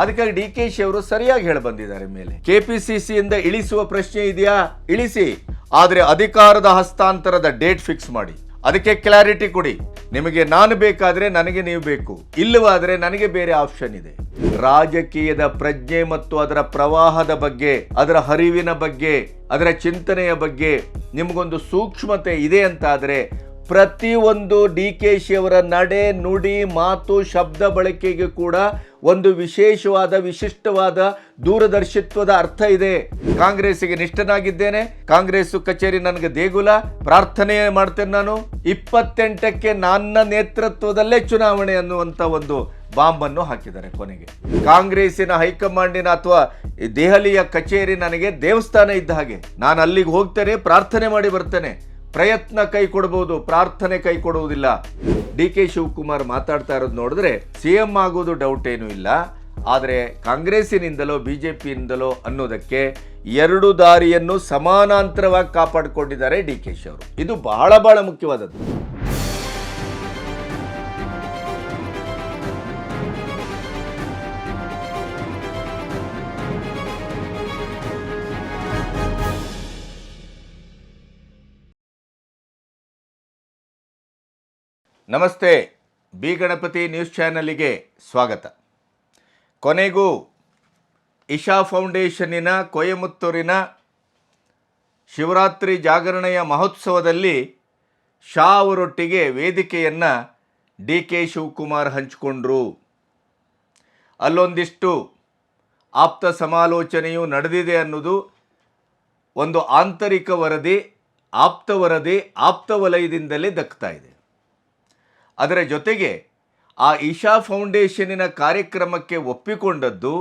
ಅದಕ್ಕಾಗಿ D K she ಅವರು ಸರಿಯಾಗಿ ಹೇಳಿ ಬಂದಿದ್ದಾರೆ ಮೇಲೆ. ಕೆಪಿಸಿಸಿ ಇಂದ ಇಳಿಸುವ ಪ್ರಶ್ನೆ ಇದೆಯಾ? ಇಳಿಸಿ. ಆದರೆ ಅಧಿಕಾರದ ಹಸ್ತಾಂತರದ ಡೇಟ್ ಫಿಕ್ಸ್ ಮಾಡಿ. ಅದಕ್ಕೆ ಕ್ಲಾರಿಟಿ ಕೊಡಿ. ನಿಮಗೆ ನಾನು ಬೇಕಾದ್ರೆ ನನಗೆ ನೀವು ಬೇಕು. ಇಲ್ಲವಾದ್ರೆ ನನಗೆ ಬೇರೆ ಆಪ್ಷನ್ ಇದೆ. ರಾಜಕೀಯದ ಪ್ರಜ್ಞೆ ಮತ್ತು ಅದರ ಪ್ರವಾಹದ ಬಗ್ಗೆ, ಅದರ ಹರಿವಿನ ಬಗ್ಗೆ, ಅದರ ಚಿಂತನೆಯ ಬಗ್ಗೆ ನಿಮಗೊಂದು ಸೂಕ್ಷ್ಮತೆ ಇದೆ ಅಂತಾದ್ರೆ ಪ್ರತಿಯೊಂದು ಡಿ ಕೆ ಶಿ ಅವರ ನಡೆ, ನುಡಿ, ಮಾತು, ಶಬ್ದ ಬಳಕೆಗೆ ಕೂಡ ಒಂದು ವಿಶೇಷವಾದ, ವಿಶಿಷ್ಟವಾದ ದೂರದರ್ಶಿತ್ವದ ಅರ್ಥ ಇದೆ. ಕಾಂಗ್ರೆಸ್ಸಿಗೆ ನಿಷ್ಠನಾಗಿದ್ದೇನೆ. ಕಾಂಗ್ರೆಸ್ ಕಚೇರಿ ನನಗೆ ದೇಗುಲ. ಪ್ರಾರ್ಥನೆ ಮಾಡ್ತೇನೆ ನಾನು. ಇಪ್ಪತ್ತೆಂಟಕ್ಕೆ ನನ್ನ ನೇತೃತ್ವದಲ್ಲೇ ಚುನಾವಣೆ ಅನ್ನುವಂಥ ಒಂದು ಬಾಂಬ್ ಅನ್ನು ಹಾಕಿದ್ದಾರೆ ಕೊನೆಗೆ. ಕಾಂಗ್ರೆಸ್ಸಿನ ಹೈಕಮಾಂಡಿನ ಅಥವಾ ದೆಹಲಿಯ ಕಚೇರಿ ನನಗೆ ದೇವಸ್ಥಾನ ಇದ್ದ ಹಾಗೆ. ನಾನು ಅಲ್ಲಿಗೆ ಹೋಗ್ತೇನೆ, ಪ್ರಾರ್ಥನೆ ಮಾಡಿ ಬರ್ತೇನೆ. ಪ್ರಯತ್ನ ಕೈ ಕೊಡಬಹುದು ಪ್ರಾರ್ಥನೆ ಕೈ ಕೊಡುವುದಿಲ್ಲ. ಡಿ ಕೆ ಶಿವಕುಮಾರ್ ಮಾತಾಡ್ತಾ ಇರೋದು ನೋಡಿದ್ರೆ ಸಿ ಎಂ ಆಗೋದು ಡೌಟ್ ಏನೂ ಇಲ್ಲ. ಆದರೆ ಕಾಂಗ್ರೆಸ್ಸಿನಿಂದಲೋ ಬಿ ಜೆ ಪಿಯಿಂದಲೋ ಅನ್ನೋದಕ್ಕೆ ಎರಡು ದಾರಿಯನ್ನು ಸಮಾನಾಂತರವಾಗಿ ಕಾಪಾಡಿಕೊಂಡಿದ್ದಾರೆ ಡಿ ಕೆ ಶಿ ಅವರು ಇದು ಬಹಳ ಬಹಳ ಮುಖ್ಯವಾದದ್ದು. ನಮಸ್ತೆ, ಬಿ ಗಣಪತಿ ನ್ಯೂಸ್ ಚಾನಲಿಗೆ ಸ್ವಾಗತ. ಕೊನೆಗೂ ಇಶಾ ಫೌಂಡೇಶನ್ನಿನ ಕೊಯಮುತ್ತೂರಿನ ಶಿವರಾತ್ರಿ ಜಾಗರಣೆಯ ಮಹೋತ್ಸವದಲ್ಲಿ ಶಾ ಅವರೊಟ್ಟಿಗೆ ವೇದಿಕೆಯನ್ನು ಡಿ ಕೆ ಶಿವಕುಮಾರ್ ಹಂಚಿಕೊಂಡ್ರು. ಅಲ್ಲೊಂದಿಷ್ಟು ಆಪ್ತ ಸಮಾಲೋಚನೆಯು ನಡೆದಿದೆ ಅನ್ನೋದು ಒಂದು ಆಂತರಿಕ ವರದಿ, ಆಪ್ತ ವರದಿ, ಆಪ್ತ ವಲಯದಿಂದಲೇ ದಕ್ತಾ ಅದರ ಜೊತೆಗೆ ಆ ಇಶಾ ಫೌಂಡೇಶನ್ನಿನ ಕಾರ್ಯಕ್ರಮಕ್ಕೆ ಒಪ್ಪಿಕೊಂಡದ್ದು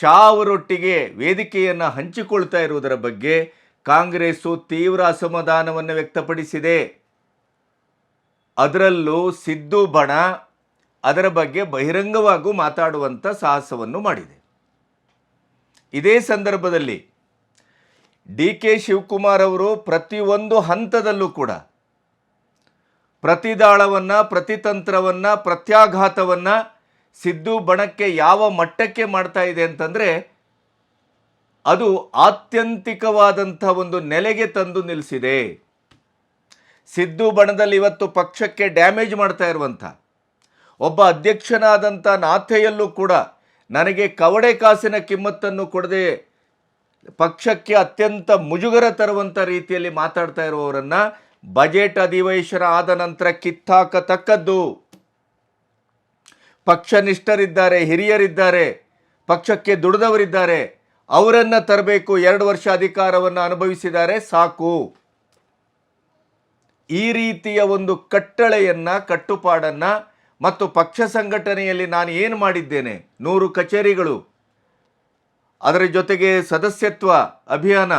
ಶಾ ಅವರೊಟ್ಟಿಗೆ ವೇದಿಕೆಯನ್ನು ಹಂಚಿಕೊಳ್ತಾ ಇರುವುದರ ಬಗ್ಗೆ ಕಾಂಗ್ರೆಸ್ಸು ತೀವ್ರ ಅಸಮಾಧಾನವನ್ನು ವ್ಯಕ್ತಪಡಿಸಿದೆ. ಅದರಲ್ಲೂ ಸಿದ್ದು ಬಣ ಅದರ ಬಗ್ಗೆ ಬಹಿರಂಗವಾಗೂ ಮಾತಾಡುವಂಥ ಸಾಹಸವನ್ನು ಮಾಡಿದೆ. ಇದೇ ಸಂದರ್ಭದಲ್ಲಿ ಡಿ ಕೆ ಶಿವಕುಮಾರ್ ಅವರು ಪ್ರತಿಯೊಂದು ಹಂತದಲ್ಲೂ ಕೂಡ ಪ್ರತಿದಾಳವನ್ನು, ಪ್ರತಿತಂತ್ರವನ್ನು, ಪ್ರತ್ಯಾಘಾತವನ್ನು ಸಿದ್ದು ಬಣಕ್ಕೆ ಯಾವ ಮಟ್ಟಕ್ಕೆ ಮಾಡ್ತಾ ಇದೆ ಅಂತಂದರೆ ಅದು ಆತ್ಯಂತಿಕವಾದಂಥ ಒಂದು ನೆಲೆಗೆ ತಂದು ನಿಲ್ಲಿಸಿದೆ ಸಿದ್ದು ಬಣದಲ್ಲಿ ಇವತ್ತು ಪಕ್ಷಕ್ಕೆ ಡ್ಯಾಮೇಜ್ ಮಾಡ್ತಾ ಇರುವಂಥ, ಒಬ್ಬ ಅಧ್ಯಕ್ಷನಾದಂಥ ನಾಥೆಯಲ್ಲೂ ಕೂಡ ನನಗೆ ಕವಡೆ ಕಾಸಿನ ಕಿಮ್ಮತ್ತನ್ನು ಕೊಡದೆ ಪಕ್ಷಕ್ಕೆ ಅತ್ಯಂತ ಮುಜುಗರ ತರುವಂಥ ರೀತಿಯಲ್ಲಿ ಮಾತಾಡ್ತಾ ಇರುವವರನ್ನ ಬಜೆಟ್ ಅಧಿವೇಶನ ಆದ ನಂತರ ಕಿತ್ತಾಕತಕ್ಕದ್ದು. ಪಕ್ಷನಿಷ್ಠರಿದ್ದಾರೆ, ಹಿರಿಯರಿದ್ದಾರೆ, ಪಕ್ಷಕ್ಕೆ ದುಡಿದವರಿದ್ದಾರೆ, ಅವರನ್ನು ತರಬೇಕು ಎರಡು ವರ್ಷ ಅಧಿಕಾರವನ್ನು ಅನುಭವಿಸಿದ್ದಾರೆ, ಸಾಕು. ಈ ರೀತಿಯ ಒಂದು ಕಟ್ಟಳೆಯನ್ನ, ಕಟ್ಟುಪಾಡನ್ನು ಮತ್ತು ಪಕ್ಷ ಸಂಘಟನೆಯಲ್ಲಿ ನಾನು ಏನು ಮಾಡಿದ್ದೇನೆ? ನೂರು ಕಚೇರಿಗಳು, ಅದರ ಜೊತೆಗೆ ಸದಸ್ಯತ್ವ ಅಭಿಯಾನ,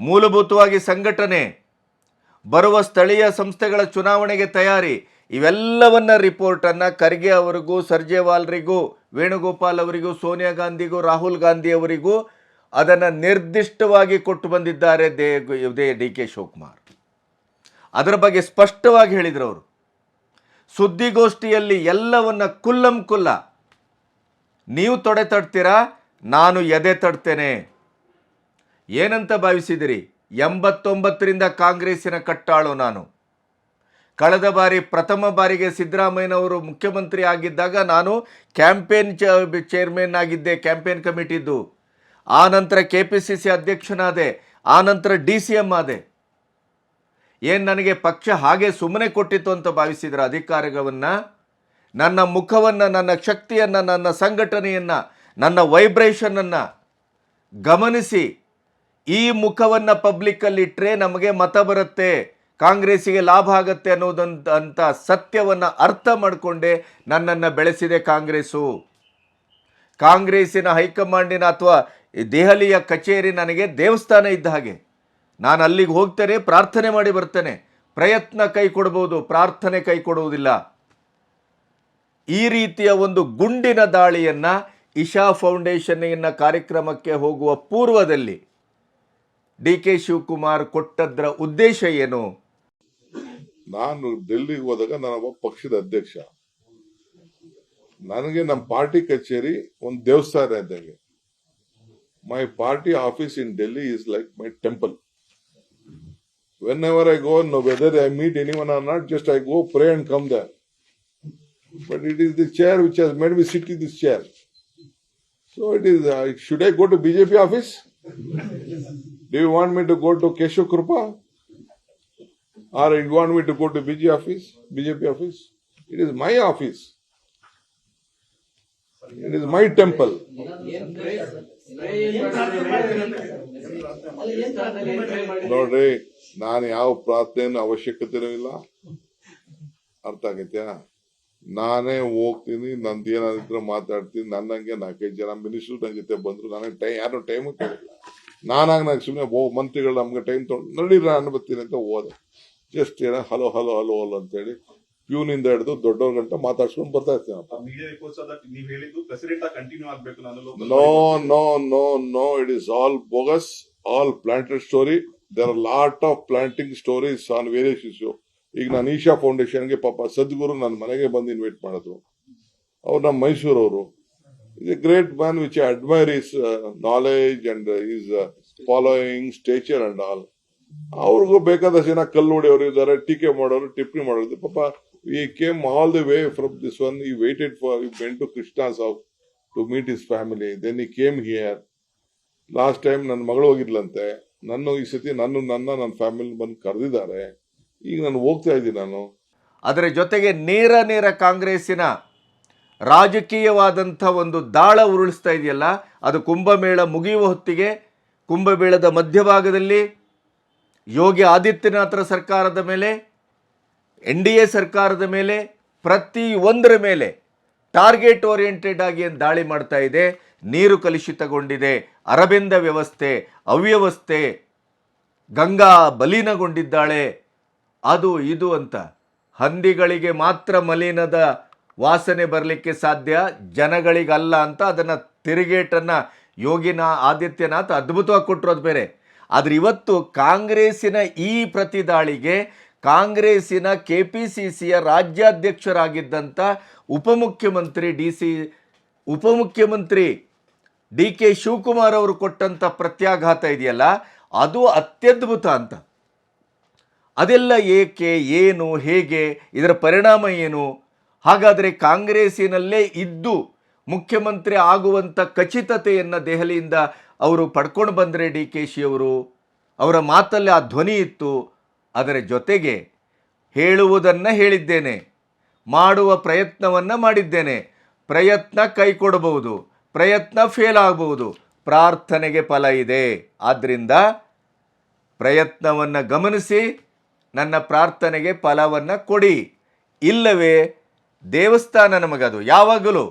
ಮೂಲಭೂತವಾಗಿ ಸಂಘಟನೆ ಬರುವ ಸ್ಥಳೀಯ ಸಂಸ್ಥೆಗಳ ಚುನಾವಣೆಗೆ ತಯಾರಿ. ಇವೆಲ್ಲವನ್ನ ರಿಪೋರ್ಟನ್ನು ಖರ್ಗೆ ಅವರಿಗೂ, ಸರ್ಜೇವಾಲ್ರಿಗೂ, ವೇಣುಗೋಪಾಲ್ ಅವರಿಗೂ, ಸೋನಿಯಾ ಗಾಂಧಿಗೂ, ರಾಹುಲ್ ಗಾಂಧಿ ಅವರಿಗೂ ಅದನ್ನು ನಿರ್ದಿಷ್ಟವಾಗಿ ಕೊಟ್ಟು ಬಂದಿದ್ದಾರೆ they they, D K Shivakumar. ಅದರ ಬಗ್ಗೆ ಸ್ಪಷ್ಟವಾಗಿ ಹೇಳಿದರು ಅವರು. ಸುದ್ದಿಗೋಷ್ಠಿಯಲ್ಲಿ ಎಲ್ಲವನ್ನ ಕುಲ್ಲಂ ಕುಲ್ಲ. ನೀವು ತೊಡೆ ತಡ್ತೀರಾ ನಾನು ಎದೆ ತಡ್ತೇನೆ ಏನಂತ ಭಾವಿಸಿದಿರಿ? ಎಂಬತ್ತೊಂಬತ್ತರಿಂದ ಕಾಂಗ್ರೆಸ್ಸಿನ ಕಟ್ಟಾಳು ನಾನು. ಕಳೆದ ಬಾರಿ ಪ್ರಥಮ ಬಾರಿಗೆ ಸಿದ್ದರಾಮಯ್ಯನವರು ಮುಖ್ಯಮಂತ್ರಿ ಆಗಿದ್ದಾಗ ನಾನು ಕ್ಯಾಂಪೇನ್ ಚೇರ್ಮನ್ ಆಗಿದ್ದೆ, ಕ್ಯಾಂಪೇನ್ ಕಮಿಟಿದ್ದು. ಆ ನಂತರ ಕೆ ಪಿ ಸಿ ಸಿ ಅಧ್ಯಕ್ಷನಾದೆ, ಆ ನಂತರ ಡಿ ಸಿ ಎಂ ಆದೆ. ಏನು ನನಗೆ ಪಕ್ಷ ಹಾಗೆ ಸುಮ್ಮನೆ ಕೊಟ್ಟಿತ್ತು ಅಂತ ಭಾವಿಸಿದ್ರ ಅಧಿಕಾರವನ್ನು ನನ್ನ ಮುಖವನ್ನು, ನನ್ನ ಶಕ್ತಿಯನ್ನು, ನನ್ನ ಸಂಘಟನೆಯನ್ನು, ನನ್ನ ವೈಬ್ರೇಷನನ್ನು ಗಮನಿಸಿ ಈ ಮುಖವನ್ನು ಪಬ್ಲಿಕ್ಕಲ್ಲಿ ಇಟ್ಟರೆ ನಮಗೆ ಮತ ಬರುತ್ತೆ, ಕಾಂಗ್ರೆಸ್ಸಿಗೆ ಲಾಭ ಆಗತ್ತೆ ಅನ್ನೋದಂತ ಸತ್ಯವನ್ನು ಅರ್ಥ ಮಾಡಿಕೊಂಡೇ ನನ್ನನ್ನು ಬೆಳೆಸಿದೆ ಕಾಂಗ್ರೆಸ್ಸು. ಕಾಂಗ್ರೆಸ್ಸಿನ ಹೈಕಮಾಂಡಿನ ಅಥವಾ ದೆಹಲಿಯ ಕಚೇರಿ ನನಗೆ ದೇವಸ್ಥಾನ ಇದ್ದ ಹಾಗೆ. ನಾನು ಅಲ್ಲಿಗೆ ಹೋಗ್ತೇನೆ, ಪ್ರಾರ್ಥನೆ ಮಾಡಿ ಬರ್ತೇನೆ. ಪ್ರಯತ್ನ ಕೈ ಕೊಡ್ಬೋದು, ಪ್ರಾರ್ಥನೆ ಕೈ ಕೊಡುವುದಿಲ್ಲ. ಈ ರೀತಿಯ ಒಂದು ಗುಂಡಿನ ದಾಳಿಯನ್ನು ಇಶಾ ಫೌಂಡೇಶನ್ನ ಕಾರ್ಯಕ್ರಮಕ್ಕೆ ಹೋಗುವ ಪೂರ್ವದಲ್ಲಿ ಡಿ ಕೆ ಶಿವಕುಮಾರ್ ಕೊಟ್ಟದ್ರ ಉದ್ದೇಶ ಏನು? ನಾನು ಡೆಲ್ಲಿಗೆ ಹೋದಾಗ ನಾನು ಒಬ್ಬ ಪಕ್ಷದ ಅಧ್ಯಕ್ಷ. ನನಗೆ ನಮ್ಮ ಪಾರ್ಟಿ ಕಚೇರಿ ಒಂದು ದೇವಸ್ಥಾನ ಇದ್ದಂಗೆ. My party office in Delhi is like my temple whenever I go no whether I meet anyone or not just I go pray and come there but it is the chair which has made me sit in this chair so it is should I go to BJP office do you want me to go to Keshu Krupa? or you want me to go to BJ office, BJP office? It is my office. It is my temple. ನೋಡ್ರಿ ನಾನು ಯಾವ ಪ್ರಾರ್ಥನೆ ಅವಶ್ಯಕತೆನೂ ಇಲ್ಲ ಅರ್ಥ ಆಗೈತ್ಯಾ ನಾನೇ ಹೋಗ್ತೀನಿ ನಂದು ಏನಾದ್ರು ಮಾತಾಡ್ತೀನಿ ನನ್ನಂಗೆ ನಾಲ್ಕೈದು ಜನ ಮಿನಿಸ್ಟರ್ ನನ್ನ ಜೊತೆ ಬಂದ್ರು ನನಗೆ ಟೈಮ್ ಯಾರು ಟೈಮ್ ಕೇಳಿಲ್ಲ ನಾನಾಗ ನಾನು ಸುಮ್ಮನೆ ಓ ಮಂತ್ರಿಗಳು ನಮ್ಗೆ ಟೈಮ್ ತೊಗೊಂಡು ನಡೀರ ನಾನು ಬರ್ತೀನಿ ಅಂತ ಹೋದೆ ಜಸ್ಟ್ ಏನೋ ಹಲೋ ಹಲೋ ಹಲೋ ಹಲೋ ಅಂತೇಳಿ ಪ್ಯೂನಿಂದ ಹಿಡಿದು ದೊಡ್ಡವ್ರ ಗಂಟ ಮಾತಾಡ್ಸ್ಕೊಂಡು ಬರ್ತಾ ಇರ್ತೀನಿ ನೋ ನೋ ನೋ ನೋ ಹೇಳಿದ್ದು president all continue all planted story there are lot of planting stories on various issue ಈಗ ನಾನು ಈಶಾ ಫೌಂಡೇಶನ್ಗೆ ಪಾಪ ಸದ್ಗುರು ನನ್ನ ಮನೆಗೆ ಬಂದು ಇನ್ವೈಟ್ ಮಾಡಿದ್ರು. ಅವ್ರು ನಮ್ಮ ಮೈಸೂರವರು. A great man which I admire is knowledge and is following stature and all ಅವ್ರಿಗೂ ಬೇಕಾದಷ್ಟು ಜನ ಕಲ್ಲು ಹೊಡೆಯವರು ಇದ್ದಾರೆ ಟೀಕೆ ಮಾಡೋರು ಟಿಪ್ಪಣಿ ಮಾಡೋರು. ಪಾಪ he came all the way from this one he waited for went to Krishna's off to meet his family then he came here last time ನನ್ನ ಮಗಳು ಹೋಗಿದ್ಲಂತೆ. ನನ್ನ, ಈ ಸತಿ ನನ್ನ ನನ್ನ ನನ್ನ ಫ್ಯಾಮಿಲಿ ಬಂದು ಕರೆದಿದ್ದಾರೆ. ಈಗ ನಾನು ಹೋಗ್ತಾ ಇದ್ದೀನಿ ನಾನು. ಅದರ ಜೊತೆಗೆ ನೇರ ನೇರ ಕಾಂಗ್ರೆಸ್ಸಿನ ರಾಜಕೀಯವಾದಂಥ ಒಂದು ದಾಳ ಉರುಳಿಸ್ತಾ ಇದೆಯಲ್ಲ, ಅದು ಕುಂಭಮೇಳ ಮುಗಿಯುವ ಹೊತ್ತಿಗೆ, ಕುಂಭಮೇಳದ ಮಧ್ಯಭಾಗದಲ್ಲಿ ಯೋಗಿ ಆದಿತ್ಯನಾಥರ ಸರ್ಕಾರದ ಮೇಲೆ, ಎನ್ ಡಿ ಎ ಸರ್ಕಾರದ ಮೇಲೆ, ಪ್ರತಿ ಒಂದರ ಮೇಲೆ ಟಾರ್ಗೆಟ್ ಓರಿಯೆಂಟೆಡ್ ಆಗಿ ಏನು ದಾಳಿ ಮಾಡ್ತಾ ಇದೆ, ನೀರು ಕಲುಷಿತಗೊಂಡಿದೆ, ಅರಬಿಂದ ವ್ಯವಸ್ಥೆ, ಅವ್ಯವಸ್ಥೆ, ಗಂಗಾ ಬಲೀನಗೊಂಡಿದ್ದಾಳೆ, ಅದು ಇದು ಅಂತ. ಹಂದಿಗಳಿಗೆ ಮಾತ್ರ ಮಲಿನದ ವಾಸನೆ ಬರಲಿಕ್ಕೆ ಸಾಧ್ಯ, ಜನಗಳಿಗಲ್ಲ ಅಂತ ಅದನ್ನು ತಿರುಗೇಟನ್ನು ಯೋಗಿನ ಆದಿತ್ಯನಾಥ್ ಅದ್ಭುತವಾಗಿ ಕೊಟ್ಟರು ಅದು ಬೇರೆ. ಆದರೆ ಇವತ್ತು ಕಾಂಗ್ರೆಸ್ಸಿನ ಈ ಪ್ರತಿದಾಳಿಗೆ ಕಾಂಗ್ರೆಸ್ಸಿನ ಕೆ ಪಿ ಸಿ ಸಿಯ ರಾಜ್ಯಾಧ್ಯಕ್ಷರಾಗಿದ್ದಂಥ ಉಪಮುಖ್ಯಮಂತ್ರಿ ಡಿ ಸಿ, ಉಪಮುಖ್ಯಮಂತ್ರಿ ಡಿ ಕೆ ಶಿವಕುಮಾರ್ ಅವರು ಕೊಟ್ಟಂಥ ಪ್ರತ್ಯಾಘಾತ ಇದೆಯಲ್ಲ, ಅದು ಅತ್ಯದ್ಭುತ ಅಂತ. ಅದೆಲ್ಲ ಏಕೆ, ಏನು, ಹೇಗೆ, ಇದರ ಪರಿಣಾಮ ಏನು? ಹಾಗಾದರೆ ಕಾಂಗ್ರೆಸ್ಸಿನಲ್ಲೇ ಇದ್ದು ಮುಖ್ಯಮಂತ್ರಿ ಆಗುವಂಥ ಖಚಿತತೆಯನ್ನು ದೆಹಲಿಯಿಂದ ಅವರು ಪಡ್ಕೊಂಡು ಬಂದರೆ ಡಿ ಕೆ ಶಿಯವರು ಅವರ ಮಾತಲ್ಲಿ ಆ ಧ್ವನಿ ಇತ್ತು. ಅದರ ಜೊತೆಗೆ ಹೇಳುವುದನ್ನು ಹೇಳಿದ್ದೇನೆ. ಮಾಡುವ ಪ್ರಯತ್ನವನ್ನು ಮಾಡಿದ್ದೇನೆ. ಪ್ರಯತ್ನ ಕೈ ಕೊಡಬಹುದು ಪ್ರಯತ್ನ ಫೇಲ್ ಆಗಬಹುದು. ಪ್ರಾರ್ಥನೆಗೆ ಫಲ ಇದೆ. ಆದ್ದರಿಂದ ಪ್ರಯತ್ನವನ್ನು ಗಮನಿಸಿ, ನನ್ನ ಪ್ರಾರ್ಥನೆಗೆ ಫಲವನ್ನು ಕೊಡಿ. ಇಲ್ಲವೇ ದೇವಸ್ಥಾನ ನಮಗದು ಯಾವಾಗಲೂ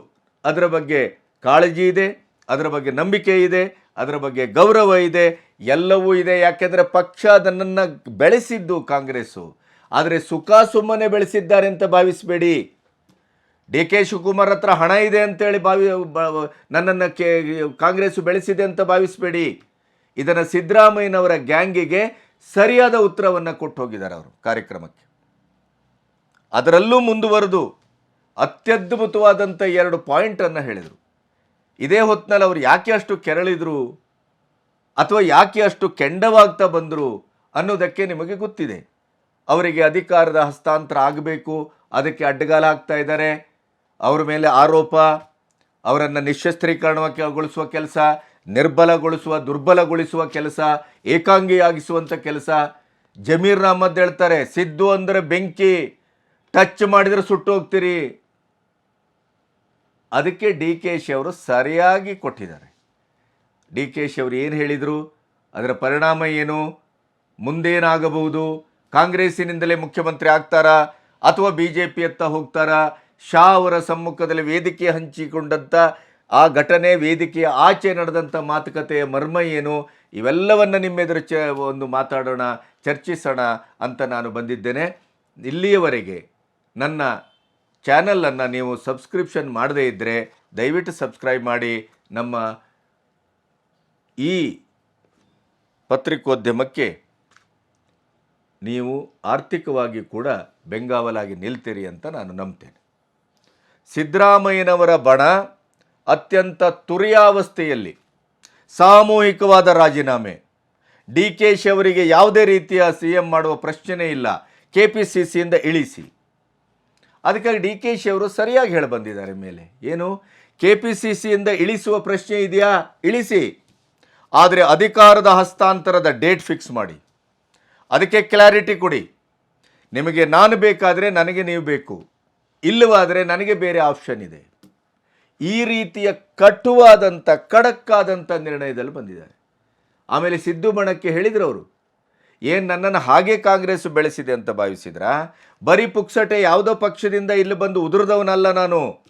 ಅದರ ಬಗ್ಗೆ ಕಾಳಜಿ ಇದೆ, ಅದರ ಬಗ್ಗೆ ನಂಬಿಕೆ ಇದೆ, ಅದರ ಬಗ್ಗೆ ಗೌರವ ಇದೆ, ಎಲ್ಲವೂ ಇದೆ. ಯಾಕೆಂದರೆ ಪಕ್ಷ ಅದನ್ನು ಬೆಳೆಸಿದ್ದು ಕಾಂಗ್ರೆಸ್ಸು. ಆದರೆ ಸುಖ ಸುಮ್ಮನೆ ಬೆಳೆಸಿದ್ದಾರೆ ಅಂತ ಭಾವಿಸಬೇಡಿ. ಡಿ ಕೆ ಶಿವಕುಮಾರ್ ಹತ್ರ ಹಣ ಇದೆ ಅಂತೇಳಿ ಭಾವಿ ನನ್ನನ್ನು ಕೆ ಕಾಂಗ್ರೆಸ್ ಬೆಳೆಸಿದೆ ಅಂತ ಭಾವಿಸಬೇಡಿ. ಇದನ್ನು ಸಿದ್ದರಾಮಯ್ಯನವರ ಗ್ಯಾಂಗಿಗೆ ಸರಿಯಾದ ಉತ್ತರವನ್ನು ಕೊಟ್ಟು ಹೋಗಿದ್ದಾರೆ ಅವರು ಕಾರ್ಯಕ್ರಮಕ್ಕೆ. ಅದರಲ್ಲೂ ಮುಂದುವರೆದು ಅತ್ಯದ್ಭುತವಾದಂಥ ಎರಡು ಪಾಯಿಂಟನ್ನು ಹೇಳಿದರು. ಇದೇ ಹೊತ್ತಿನಲ್ಲಿ ಅವರು ಯಾಕೆ ಅಷ್ಟು ಕೆರಳಿದರು? ಅಥವಾ ಯಾಕೆ ಅಷ್ಟು ಕೆಂಡವಾಗ್ತಾ ಬಂದರು ಅನ್ನೋದಕ್ಕೆ ನಿಮಗೆ ಗೊತ್ತಿದೆ. ಅವರಿಗೆ ಅಧಿಕಾರದ ಹಸ್ತಾಂತರ ಆಗಬೇಕು, ಅದಕ್ಕೆ ಅಡ್ಡಗಾಲ ಆಗ್ತಾ ಇದ್ದಾರೆ. ಅವರ ಮೇಲೆ ಆರೋಪ, ಅವರನ್ನು ನಿಶಸ್ತ್ರೀಕರಣಗೊಳಿಸುವ ಕೆಲಸ, ನಿರ್ಬಲಗೊಳಿಸುವ, ದುರ್ಬಲಗೊಳಿಸುವ ಕೆಲಸ ಏಕಾಂಗಿಯಾಗಿಸುವಂಥ ಕೆಲಸ. ಜಮೀರ್ ಅಹಮದ್ ಹೇಳ್ತಾರೆ, ಸಿದ್ದು ಅಂದರೆ ಬೆಂಕಿ, ಟಚ್ ಮಾಡಿದರೆ ಸುಟ್ಟು ಹೋಗ್ತೀರಿ. ಅದಕ್ಕೆ ಡಿ ಕೆ ಶಿ ಅವರು ಸರಿಯಾಗಿ ಕೊಟ್ಟಿದ್ದಾರೆ. ಡಿ ಕೆ ಶಿ ಅವರು ಏನು ಹೇಳಿದರು? ಅದರ ಪರಿಣಾಮ ಏನು? ಮುಂದೇನಾಗಬಹುದು? ಕಾಂಗ್ರೆಸ್ಸಿನಿಂದಲೇ ಮುಖ್ಯಮಂತ್ರಿ ಆಗ್ತಾರಾ? ಅಥವಾ ಬಿ ಜೆ ಪಿಯತ್ತ ಹೋಗ್ತಾರಾ? ಶಾ ಅವರ ಸಮ್ಮುಖದಲ್ಲಿ ವೇದಿಕೆ ಹಂಚಿಕೊಂಡಂಥ ಆ ಘಟನೆ, ವೇದಿಕೆಯ ಆಚೆ ನಡೆದಂಥ ಮಾತುಕತೆಯ ಮರ್ಮ ಏನು? ಇವೆಲ್ಲವನ್ನು ನಿಮ್ಮೆದುರು ಚ ಒಂದು ಮಾತಾಡೋಣ, ಚರ್ಚಿಸೋಣ ಅಂತ ನಾನು ಬಂದಿದ್ದೇನೆ. ಇಲ್ಲಿಯವರೆಗೆ ನನ್ನ ಚಾನಲನ್ನು ನೀವು ಸಬ್ಸ್ಕ್ರಿಪ್ಷನ್ ಮಾಡದೇ ಇದ್ದರೆ ದಯವಿಟ್ಟು ಸಬ್ಸ್ಕ್ರೈಬ್ ಮಾಡಿ. ನಮ್ಮ ಈ ಪತ್ರಿಕೋದ್ಯಮಕ್ಕೆ ನೀವು ಆರ್ಥಿಕವಾಗಿ ಕೂಡ ಬೆಂಗಾವಲಾಗಿ ನಿಲ್ತೀರಿ ಅಂತ ನಾನು ನಂಬ್ತೇನೆ. ಸಿದ್ದರಾಮಯ್ಯನವರ ಬಣ ಅತ್ಯಂತ ತುರಿಯಾವಸ್ಥೆಯಲ್ಲಿ ಸಾಮೂಹಿಕವಾದ ರಾಜೀನಾಮೆ. ಡಿ ಕೆ ಶಿ ಅವರಿಗೆ ಯಾವುದೇ ರೀತಿಯ ಸಿ ಎಂ ಮಾಡುವ ಪ್ರಶ್ನೆಯೇ ಇಲ್ಲ. ಕೆ ಪಿ ಸಿ ಸಿಯಿಂದ ಇಳಿಸಿ. ಅದಕ್ಕಾಗಿ ಡಿ ಕೆ ಶಿ ಅವರು ಸರಿಯಾಗಿ ಹೇಳಿ ಬಂದಿದ್ದಾರೆ ಮೇಲೆ. ಏನು? ಕೆ ಪಿ ಸಿ ಸಿಯಿಂದ ಇಳಿಸುವ ಪ್ರಶ್ನೆ ಇದೆಯಾ? ಇಳಿಸಿ. ಆದರೆ ಅಧಿಕಾರದ ಹಸ್ತಾಂತರದ ಡೇಟ್ ಫಿಕ್ಸ್ ಮಾಡಿ. ಅದಕ್ಕೆ ಕ್ಲಾರಿಟಿ ಕೊಡಿ. ನಿಮಗೆ ನಾನು ಬೇಕಾದರೆ ನನಗೆ ನೀವು ಬೇಕು. ಇಲ್ಲವಾದರೆ ನನಗೆ ಬೇರೆ ಆಪ್ಷನ್ ಇದೆ. ಈ ರೀತಿಯ ಕಟುವಾದಂಥ ಕಡಕ್ಕಾದಂಥ ನಿರ್ಣಯದಲ್ಲಿ ಬಂದಿದ್ದಾರೆ. ಆಮೇಲೆ ಸಿದ್ದು ಬಣಕ್ಕೆ ಹೇಳಿದರು ಅವರು. ಏನು ನನ್ನನ್ನು ಹಾಗೆ ಕಾಂಗ್ರೆಸ್ ಬೆಳೆಸಿದೆ ಅಂತ ಭಾವಿಸಿದ್ರಾ? ಬರೀ ಪುಕ್ಸಟೆ ಯಾವುದೋ ಪಕ್ಷದಿಂದ ಇಲ್ಲಿ ಬಂದು ಉದುರಿದವನಲ್ಲ ನಾನು.